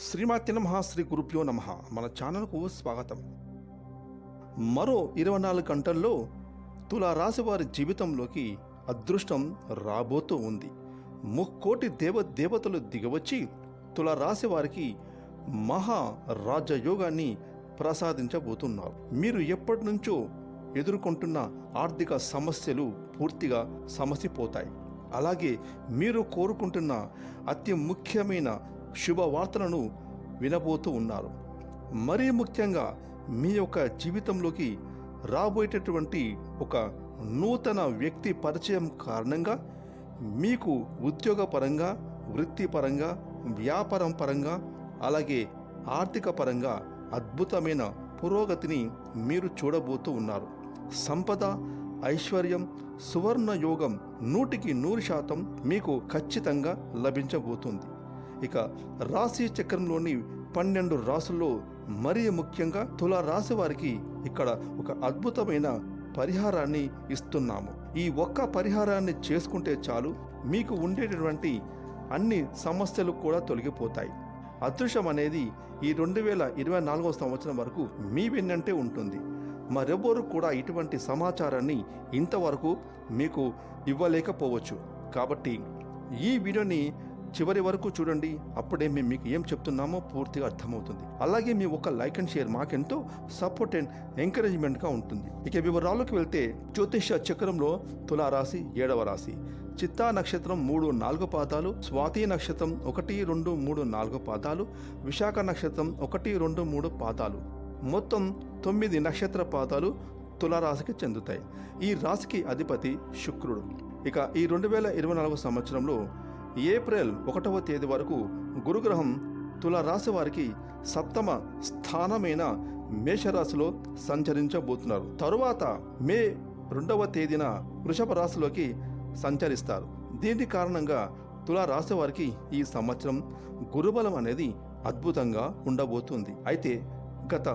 శ్రీమాతి నమ శ్రీ గురుభ్యో నమ. మన ఛానల్కు స్వాగతం. మరో ఇరవై నాలుగు గంటల్లో తులారాశి వారి జీవితంలోకి అదృష్టం రాబోతూ ఉంది. ముక్కోటి దేవ దేవతలు దిగవచ్చి తులారాశి వారికి మహా రాజయోగాన్ని ప్రసాదించబోతున్నారు. మీరు ఎప్పటి నుంచో ఎదుర్కొంటున్న ఆర్థిక సమస్యలు పూర్తిగా సమసిపోతాయి. అలాగే మీరు కోరుకుంటున్న అతి ముఖ్యమైన శుభవార్తలను వినబోతూ ఉన్నారు. మరీ ముఖ్యంగా మీ యొక్క జీవితంలోకి రాబోయేటటువంటి ఒక నూతన వ్యక్తి పరిచయం కారణంగా మీకు ఉద్యోగపరంగా వృత్తిపరంగా వ్యాపారం పరంగా అలాగే ఆర్థిక పరంగా అద్భుతమైన పురోగతిని మీరు చూడబోతూ ఉన్నారు. సంపద ఐశ్వర్యం సువర్ణ యోగం నూటికి నూరు శాతం మీకు ఖచ్చితంగా లభించబోతుంది. ఇక రాశి చక్రంలోని పన్నెండు రాసుల్లో మరీ ముఖ్యంగా తుల రాశి వారికి ఇక్కడ ఒక అద్భుతమైన పరిహారాన్ని ఇస్తున్నాము. ఈ ఒక్క పరిహారాన్ని చేసుకుంటే చాలు మీకు ఉండేటటువంటి అన్ని సమస్యలు కూడా తొలగిపోతాయి. అదృశ్యం అనేది ఈ రెండు వేల ఇరవై నాలుగవ సంవత్సరం వరకు మీ వెన్నంటే ఉంటుంది. మరెవ్వరు కూడా ఇటువంటి సమాచారాన్ని ఇంతవరకు మీకు ఇవ్వలేకపోవచ్చు. కాబట్టి ఈ వీడియోని చివరి వరకు చూడండి అప్పుడే మేము మీకు ఏం చెప్తున్నామో పూర్తిగా అర్థమవుతుంది. అలాగే మీ ఒక లైక్ అండ్ షేర్ మాకెంతో సపోర్ట్ అండ్ ఎంకరేజ్మెంట్గా ఉంటుంది. ఇక వివరాల్లోకి వెళ్తే జ్యోతిష చక్రంలో తులారాశి ఏడవ రాశి చిత్తా నక్షత్రం మూడు నాలుగు పాదాలు స్వాతి నక్షత్రం ఒకటి రెండు మూడు నాలుగు పాదాలు విశాఖ నక్షత్రం ఒకటి రెండు మూడు పాదాలు. మొత్తం తొమ్మిది నక్షత్ర పాదాలు తులారాశికి చెందుతాయి. ఈ రాశికి అధిపతి శుక్రుడు. ఇక ఈ రెండు వేల ఇరవై నాలుగు సంవత్సరంలో ఏప్రిల్ ఒకటవ తేదీ వరకు గురుగ్రహం తులారాశి వారికి సప్తమ స్థానమైన మేషరాశిలో సంచరించబోతున్నారు. తరువాత మే రెండవ తేదీన వృషభ రాశిలోకి సంచరిస్తారు. దీని కారణంగా తులారాశి వారికి ఈ సంవత్సరం గురుబలం అనేది అద్భుతంగా ఉండబోతుంది. అయితే గత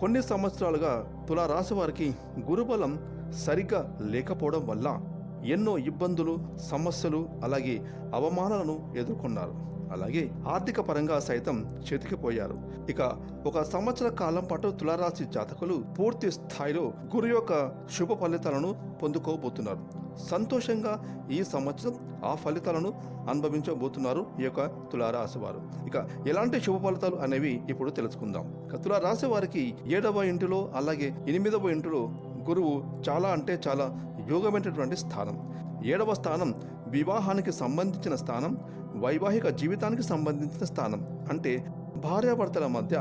కొన్ని సంవత్సరాలుగా తులారాశి వారికి గురుబలం సరిగ్గా లేకపోవడం వల్ల ఎన్నో ఇబ్బందులు సమస్యలు అలాగే అవమానాలను ఎదుర్కొన్నారు. అలాగే ఆర్థిక పరంగా సైతం చెతికిపోయారు. ఇక ఒక సంవత్సర కాలం పాటు తులారాశి జాతకులు పూర్తి స్థాయిలో గురు యొక్క శుభ ఫలితాలను పొందుకోబోతున్నారు. సంతోషంగా ఈ సంవత్సరం ఆ ఫలితాలను అనుభవించబోతున్నారు ఈ యొక్క తులారాశి వారు. ఇక ఎలాంటి శుభ ఫలితాలు అనేవి ఇప్పుడు తెలుసుకుందాం. తులారాశి వారికి ఏడవ ఇంటిలో అలాగే ఎనిమిదవ ఇంటిలో గురువు చాలా అంటే చాలా యోగమైనటువంటి స్థానం. ఏడవ స్థానం వివాహానికి సంబంధించిన స్థానం వైవాహిక జీవితానికి సంబంధించిన స్థానం. అంటే భార్యాభర్తల మధ్య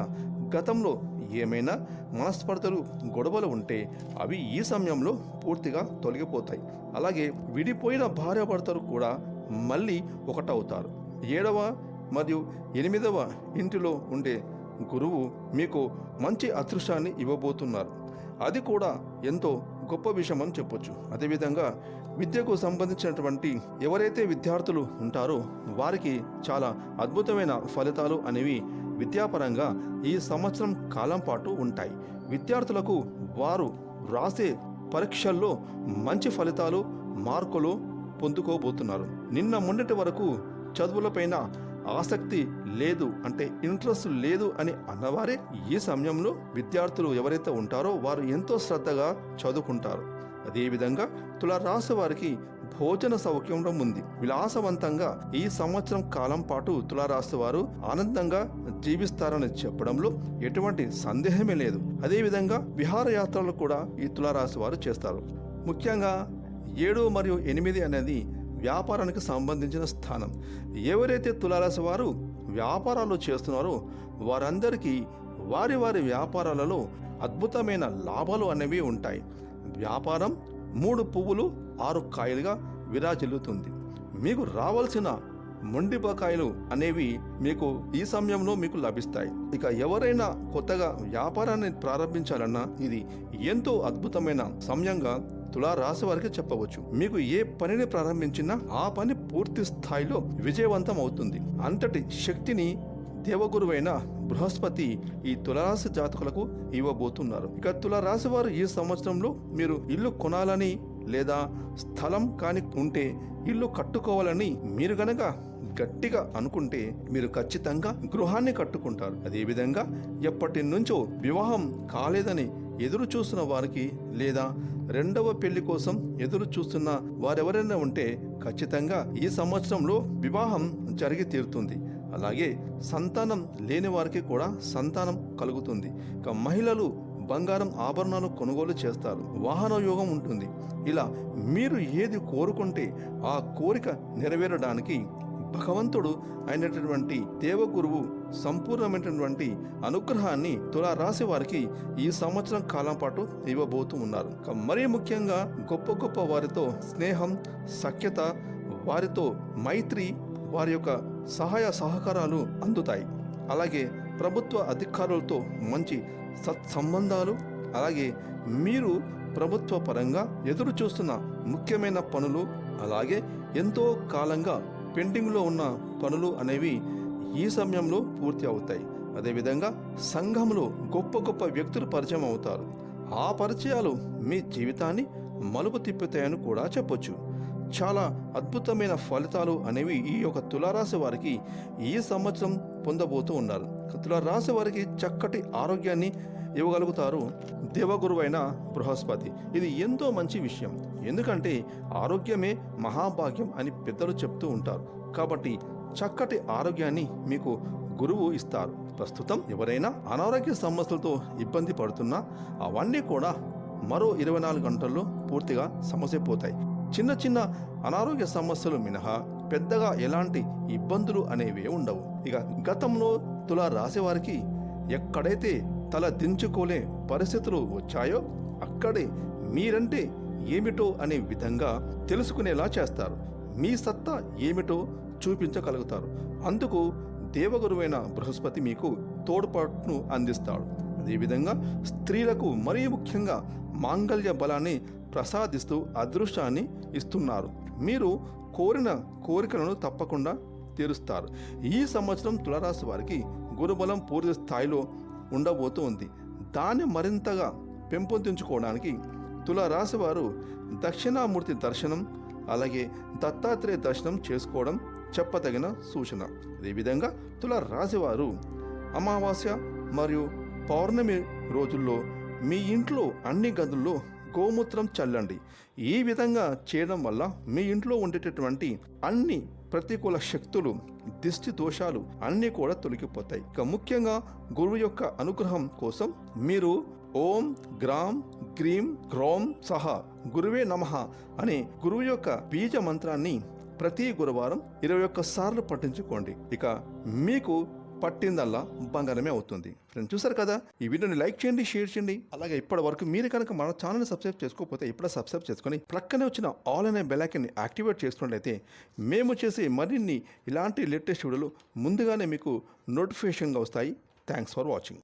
గతంలో ఏమైనా మనస్పర్ధలు గొడవలు ఉంటే అవి ఈ సమయంలో పూర్తిగా తొలగిపోతాయి. అలాగే విడిపోయిన భార్యాభర్తలు కూడా మళ్ళీ ఒకటవుతారు. ఏడవ మరియు ఎనిమిదవ ఇంటిలో ఉండే గురువు మీకు మంచి అదృష్టాన్ని ఇవ్వబోతున్నారు. అది కూడా ఎంతో గొప్ప విషయం అని చెప్పొచ్చు. అదేవిధంగా విద్యకు సంబంధించినటువంటి ఎవరైతే విద్యార్థులు ఉంటారో వారికి చాలా అద్భుతమైన ఫలితాలు అనేవి విద్యాపరంగా ఈ సంవత్సరం కాలం పాటు ఉంటాయి. విద్యార్థులకు వారు రాసే పరీక్షల్లో మంచి ఫలితాలు మార్కులు పొందుకోబోతున్నారు. నిన్న మొన్నటి వరకు చదువులపైన ఆసక్తి లేదు అంటే ఇంట్రెస్ట్ లేదు అని అన్నవారే ఈ సమయంలో విద్యార్థులు ఎవరైతే ఉంటారో వారు ఎంతో శ్రద్ధగా చదువుకుంటారు. అదేవిధంగా తులారాశి వారికి భోజన సౌఖ్యం ఉంది. విలాసవంతంగా ఈ సంవత్సరం కాలం పాటు తులారాశి వారు ఆనందంగా జీవిస్తారని చెప్పడంలో ఎటువంటి సందేహమే లేదు. అదేవిధంగా విహారయాత్రలు కూడా ఈ తులారాశి వారు చేస్తారు. ముఖ్యంగా ఏడు మరియు ఎనిమిది అనేది వ్యాపారానికి సంబంధించిన స్థానం. ఎవరైతే తులారాశి వారు వ్యాపారాలు చేస్తున్నారో వారందరికీ వారి వారి వ్యాపారాలలో అద్భుతమైన లాభాలు అనేవి ఉంటాయి. వ్యాపారం మూడు పువ్వులు ఆరు కాయలుగా విరాజిల్లుతుంది. మీకు రావాల్సిన మొండిపకాయలు అనేవి మీకు ఈ సమయంలో మీకు లభిస్తాయి. ఇక ఎవరైనా కొత్తగా వ్యాపారాన్ని ప్రారంభించాలన్నా ఇది ఎంతో అద్భుతమైన సమయంగా తులారాశి వారికి చెప్పవచ్చు. మీకు ఏ పనిని ప్రారంభించినా ఆ పని పూర్తి స్థాయిలో విజయవంతం అవుతుంది. అంతటి శక్తిని దేవగురువైన బృహస్పతి ఈ తులరాశి జాతకులకు ఇవ్వబోతున్నారు. ఇక తులరాశి వారు ఈ సంవత్సరంలో మీరు ఇల్లు కొనాలని లేదా స్థలం కాని ఉంటే ఇల్లు కట్టుకోవాలని మీరు గనక గట్టిగా అనుకుంటే మీరు ఖచ్చితంగా గృహాన్ని కట్టుకుంటారు. అదేవిధంగా ఎప్పటి నుంచో వివాహం కాలేదని ఎదురు చూసిన వారికి లేదా రెండవ పెళ్ళి కోసం ఎదురు చూస్తున్న వారెవరైనా ఉంటే ఖచ్చితంగా ఈ సంవత్సరంలో వివాహం జరిగి తీరుతుంది. అలాగే సంతానం లేని వారికి కూడా సంతానం కలుగుతుంది. ఇక మహిళలు బంగారం ఆభరణాలు కొనుగోలు చేస్తారు. వాహన యోగం ఉంటుంది. ఇలా మీరు ఏది కోరుకుంటే ఆ కోరిక నెరవేరడానికి భగవంతుడు అయినటువంటి దేవగురువు సంపూర్ణమైనటువంటి అనుగ్రహాన్ని తులా రాశి వారికి ఈ సంవత్సరం కాలం పాటు ఇవ్వబోతూ ఉన్నారు. మరీ ముఖ్యంగా గొప్ప గొప్ప వారితో స్నేహం సఖ్యత వారితో మైత్రి వారి యొక్క సహాయ సహకారాలు అందుతాయి. అలాగే ప్రభుత్వ అధికారులతో మంచి సత్సంబంధాలు అలాగే మీరు ప్రభుత్వ పరంగా ఎదురు చూస్తున్న ముఖ్యమైన పనులు అలాగే ఎంతో కాలంగా పెండింగ్లో ఉన్న పనులు అనేవి ఈ సమయంలో పూర్తి అవుతాయి. అదేవిధంగా సంఘంలో గొప్ప గొప్ప వ్యక్తులు పరిచయం అవుతారు. ఆ పరిచయాలు మీ జీవితాన్ని మలుపు తిప్పుతాయని కూడా చెప్పొచ్చు. చాలా అద్భుతమైన ఫలితాలు అనేవి ఈ యొక్క తులారాశి వారికి ఈ సంవత్సరం పొందబోతూ ఉన్నారు. తులారాశి వారికి చక్కటి ఆరోగ్యాన్ని ఇవ్వగలుగుతారు. దేవగురువైన బృహస్పతి. ఇది ఎంతో మంచి విషయం. ఎందుకంటే ఆరోగ్యమే మహాభాగ్యం అని పెద్దలు చెప్తూ ఉంటారు. కాబట్టి చక్కటి ఆరోగ్యాన్ని మీకు గురువు ఇస్తారు. ప్రస్తుతం ఎవరైనా అనారోగ్య సమస్యలతో ఇబ్బంది పడుతున్నా అవన్నీ కూడా మరో ఇరవై నాలుగు గంటల్లో పూర్తిగా సమస్య పోతాయి. చిన్న చిన్న అనారోగ్య సమస్యలు మినహా పెద్దగా ఎలాంటి ఇబ్బందులు అనేవి ఉండవు. ఇక గతంలో తులా రాసేవారికి ఎక్కడైతే తల దించుకోలే పరిస్థితులు వచ్చాయో అక్కడే మీరంటే ఏమిటో అనే విధంగా తెలుసుకునేలా చేస్తారు. మీ సత్తా ఏమిటో చూపించగలుగుతారు. అందుకు దేవగురువైన బృహస్పతి మీకు తోడ్పాటును అందిస్తాడు. అదేవిధంగా స్త్రీలకు మరీ ముఖ్యంగా మాంగళ్య బలాన్ని ప్రసాదిస్తూ అదృష్టాన్ని ఇస్తున్నారు. మీరు కోరిన కోరికలను తప్పకుండా తీరుస్తారు. ఈ సంవత్సరం తులరాశి వారికి గురుబలం పూర్తి స్థాయిలో ఉండబోతూ ఉంది. దాన్ని మరింతగా పెంపొందించుకోవడానికి తులరాశివారు దక్షిణామూర్తి దర్శనం అలాగే దత్తాత్రేయ దర్శనం చేసుకోవడం చెప్పదగిన సూచన. అదేవిధంగా తుల రాశివారు అమావాస్య మరియు పౌర్ణమి రోజుల్లో మీ ఇంట్లో అన్ని గదుల్లో గోమూత్రం చల్లండి. ఈ విధంగా చేయడం వల్ల మీ ఇంట్లో ఉండేటటువంటి అన్ని ప్రతికూల శక్తులు దిష్టి దోషాలు అన్నీ కూడా తొలగిపోతాయి. ఇక ముఖ్యంగా గురువు యొక్క అనుగ్రహం కోసం మీరు ఓం గ్రామ్ గ్రీం గ్రోం సహా గురువే నమః అనే గురువు యొక్క బీజ మంత్రాన్ని ప్రతి గురువారం ఇరవై ఒక్క సార్లు పఠించుకోండి. ఇక మీకు పట్టిందల్లా బంగారమే అవుతుంది. ఫ్రెండ్స్ చూసారు కదా? ఈ వీడియోని లైక్ చేయండి షేర్ చేయండి. అలాగే ఇప్పటి వరకు మీరు కనుక మన ఛానల్ సబ్స్క్రైబ్ చేసుకోకపోతే ఇప్పుడే సబ్స్క్రైబ్ చేసుకొని ప్రక్కనే వచ్చిన ఆల్ అనే బెల్లైకన్ని యాక్టివేట్ చేసుకున్నట్లయితే మేము చేసే మరిన్ని ఇలాంటి లేటెస్ట్ వీడియోలు ముందుగానే మీకు నోటిఫికేషన్గా వస్తాయి. Thanks for watching.